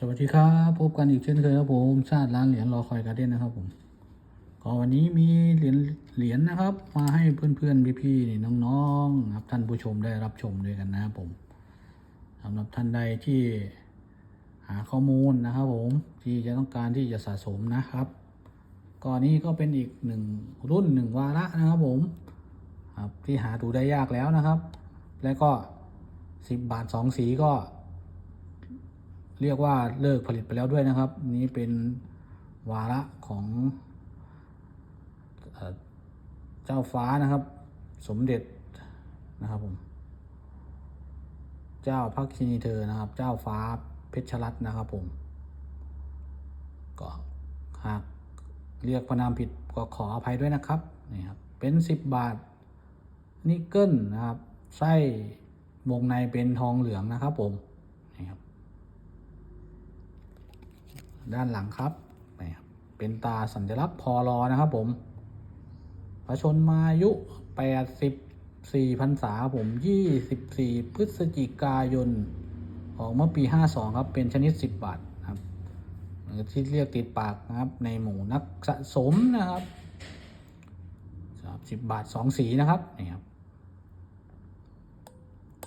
สวัสดีครับ พบกันอีกเช่นเคยครับผมชาติร้านเหรียญรอคอยการ์เด้นนะครับผมก็วันนี้มีเหรียญเหรียญนะครับ มาให้เพื่อนๆพี่ๆนี่น้องๆครับท่านผู้ชมได้รับชมด้วยกันนะครับผมสำหรับท่านใดที่หาข้อมูลนะครับผมที่จะต้องการที่จะสะสมนะครับก็นี้ก็เป็นอีกหนึ่งรุ่นหนึ่งวาระนะครับผมครับที่หาดูได้ยากแล้วนะครับ แล้วก็สิบบาทสองสีก็ เรียกว่าเลิกผลิตไปแล้วด้วยนะครับ นี้เป็นวาระของเจ้าฟ้านะครับ สมเด็จนะครับผมเจ้าพักคินีเธอนะครับ เจ้าฟ้าเพชรรัตน์นะครับผมก็หากเรียกพระนามผิดก็ขออภัยด้วยนะครับนี่ครับเป็นสิบบาทนิกเกิลนะครับไส้วงในเป็นทองเหลืองนะครับผมนี่ครับ ด้านหลังครับนี่ครับเป็นตาสัญลักษณ์พอรอนะครับผม พระชนมายุ84พรรษาผม24พฤศจิกายนออกเมื่อปี52ครับ เป็นชนิด10บาทครับที่เรียกติดปากนะครับ ในหมู่นักสะสมนะครับ10บาท2สีนะครับนี่ครับ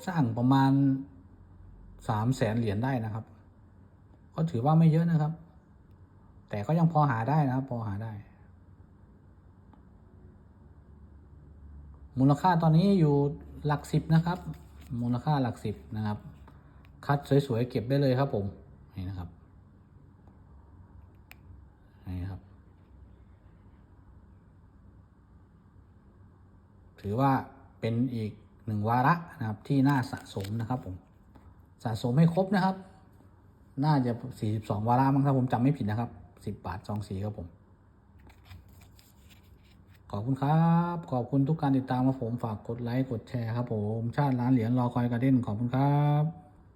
สร้างประมาณ3แสนเหรียญได้นะครับ ก็ถือว่าไม่เยอะนะครับ แต่ก็ยังพอหาได้นะครับ พอหาได้ มูลค่าตอนนี้อยู่หลักสิบนะครับ มูลค่าหลักสิบนะครับ คัดสวยๆเก็บได้เลยครับผม นี่นะครับ นี่ครับ ถือว่าเป็นอีกหนึ่งวาระนะครับที่น่าสะสมนะครับผม สะสมให้ครบนะครับ น่าจะ 42 วาระมั้งครับผมจำไม่ผิดนะครับ 10 บาทสองสีครับผม ขอบคุณครับ ขอบคุณทุกการติดตามครับผมฝากกดไลค์กดแชร์ครับผม ชาติร้านเหรียญรอคอยการ์เด้นขอบคุณครับ